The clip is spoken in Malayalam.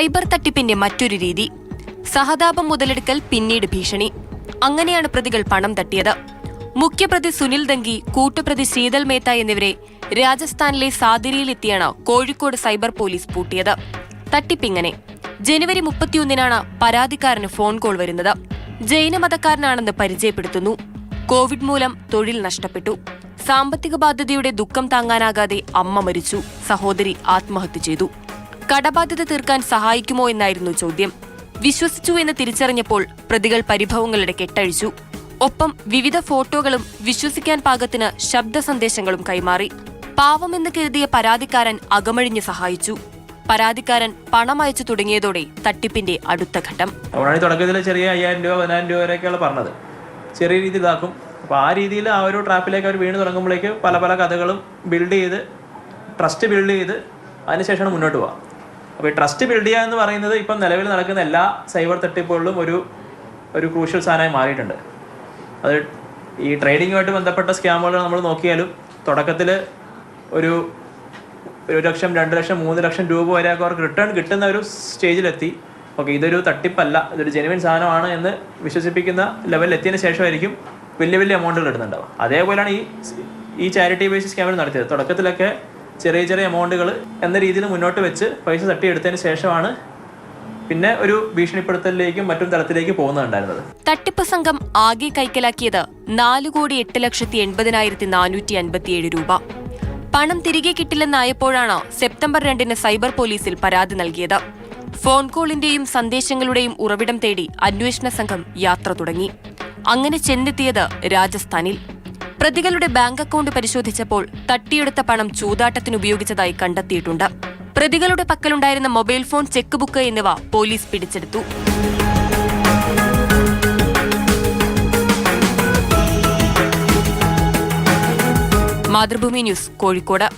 സൈബർ തട്ടിപ്പിന്റെ മറ്റൊരു രീതി. സഹതാപം മുതലെടുക്കൽ പിന്നീട് ഭീഷണി. അങ്ങനെയാണ് പ്രതികൾ പണം തട്ടിയത്. മുഖ്യപ്രതി സുനിൽ ദങ്കി കൂട്ടുപ്രതി ശീതൽ മേത്ത എന്നിവരെ രാജസ്ഥാനിലെ സാതിരിയിലെത്തിയാണ് കോഴിക്കോട് സൈബർ പോലീസ് പൂട്ടിയത്. തട്ടിപ്പിങ്ങനെ. ജനുവരി മുപ്പത്തിയൊന്നിനാണ് പരാതിക്കാരന് ഫോൺ കോൾ വരുന്നത്. ജൈനമതക്കാരനാണെന്ന് പരിചയപ്പെടുത്തുന്നു. കോവിഡ് മൂലം തൊഴിൽ നഷ്ടപ്പെട്ടു. സാമ്പത്തിക ബാധ്യതയുടെ ദുഃഖം താങ്ങാനാകാതെ അമ്മ മരിച്ചു. സഹോദരി ആത്മഹത്യ ചെയ്തു. കടബാധ്യത തീർക്കാൻ സഹായിക്കുമോ എന്നായിരുന്നു ചോദ്യം. വിശ്വസിച്ചു എന്ന് തിരിച്ചറിഞ്ഞപ്പോൾ പ്രതികൾ പരിഭവങ്ങളുടെ കെട്ടഴിച്ചു. ഒപ്പം വിവിധ ഫോട്ടോകളും വിശ്വസിക്കാൻ പാകത്തിന് ശബ്ദ സന്ദേശങ്ങളും കൈമാറി. പാവമെന്ന് കരുതിയ പരാതിക്കാരൻ അകമഴിഞ്ഞ് സഹായിച്ചു. പരാതിക്കാരൻ പണം അയച്ചു തുടങ്ങിയതോടെ തട്ടിപ്പിന്റെ അടുത്ത ഘട്ടം. തുടക്കത്തിൽ ചെറിയ അയ്യായിരം രൂപ പതിനായിരം രൂപ വരെയൊക്കെയാണ് പറഞ്ഞത്. ചെറിയ രീതിയിൽ ഇതാക്കും. അപ്പോൾ ആ രീതിയിൽ ആ ഒരു ട്രാപ്പിലേക്ക് അവർ വീണ് തുടങ്ങുമ്പോഴേക്ക് പല പല കഥകളും ബിൽഡ് ചെയ്ത് ട്രസ്റ്റ് ബിൽഡ് ചെയ്ത് അതിനുശേഷമാണ് മുന്നോട്ട് പോവുക. അപ്പോൾ ഈ ട്രസ്റ്റ് ബിൽഡ് ചെയ്യുക എന്ന് പറയുന്നത് ഇപ്പം നിലവിൽ നടക്കുന്ന എല്ലാ സൈബർ തട്ടിപ്പുകളിലും ഒരു ഒരു ക്രൂഷ്യൽ സാധനമായി മാറിയിട്ടുണ്ട്. അത് ഈ ട്രേഡിങ്ങുമായിട്ട് ബന്ധപ്പെട്ട സ്കാമുകൾ നമ്മൾ നോക്കിയാലും തുടക്കത്തിൽ ഒരു ഒരു ലക്ഷം രണ്ട് ലക്ഷം മൂന്ന് ലക്ഷം രൂപ വരെ അവർക്ക് റിട്ടേൺ കിട്ടുന്ന ഒരു സ്റ്റേജിലെത്തി ഓക്കെ ഇതൊരു തട്ടിപ്പല്ല ഇതൊരു ജെനുവിൻ സാധനമാണ് എന്ന് വിശ്വസിപ്പിക്കുന്ന ലെവലിൽ എത്തിയതിന് ശേഷമായിരിക്കും വലിയ വലിയ എമൗണ്ടുകൾ ഇടുന്നുണ്ടാവുക. അതേപോലെയാണ് ഈ ഈ ചാരിറ്റി ബേസ് സ്കാമിൽ നടത്തിയത്. തുടക്കത്തിലൊക്കെ ചെറിയ ചെറിയ എമൗണ്ടുകൾ എന്ന രീതിയിൽ മുന്നോട്ട് വെച്ച് പൈസ തട്ടിയെടുത്തതിന് ശേഷമാണ് പിന്നെ ഒരു ഭീഷണിപ്പെടുത്തലിലേക്കും മറ്റും തലത്തിലേക്ക് പോകുന്നുണ്ടായിരുന്നത് തട്ടിപ്പ് സംഘം ആകെ കൈക്കലാക്കിയത് നാല് കോടി എട്ട് ലക്ഷത്തി എൺപതിനായിരത്തി നാനൂറ്റി അൻപത്തിയേഴ് രൂപ. പണം തിരികെ കിട്ടില്ലെന്നായപ്പോഴാണ് സെപ്റ്റംബർ രണ്ടിന് സൈബർ പോലീസിൽ പരാതി നൽകിയത്. ഫോൺ കോളിന്റെയും സന്ദേശങ്ങളുടെയും ഉറവിടം തേടി അന്വേഷണ സംഘം യാത്ര തുടങ്ങി. അങ്ങനെ ചെന്നെത്തിയത് രാജസ്ഥാനിൽ. പ്രതികളുടെ ബാങ്ക് അക്കൗണ്ട് പരിശോധിച്ചപ്പോൾ തട്ടിയെടുത്ത പണം ചൂതാട്ടത്തിന് ഉപയോഗിച്ചതായി കണ്ടെത്തിയിട്ടുണ്ട്. പ്രതികളുടെ പക്കലുണ്ടായിരുന്ന മൊബൈൽ ഫോൺ ചെക്ക് ബുക്ക് എന്നിവ പോലീസ് പിടിച്ചെടുത്തു. മാതൃഭൂമി ന്യൂസ് കോഴിക്കോട്.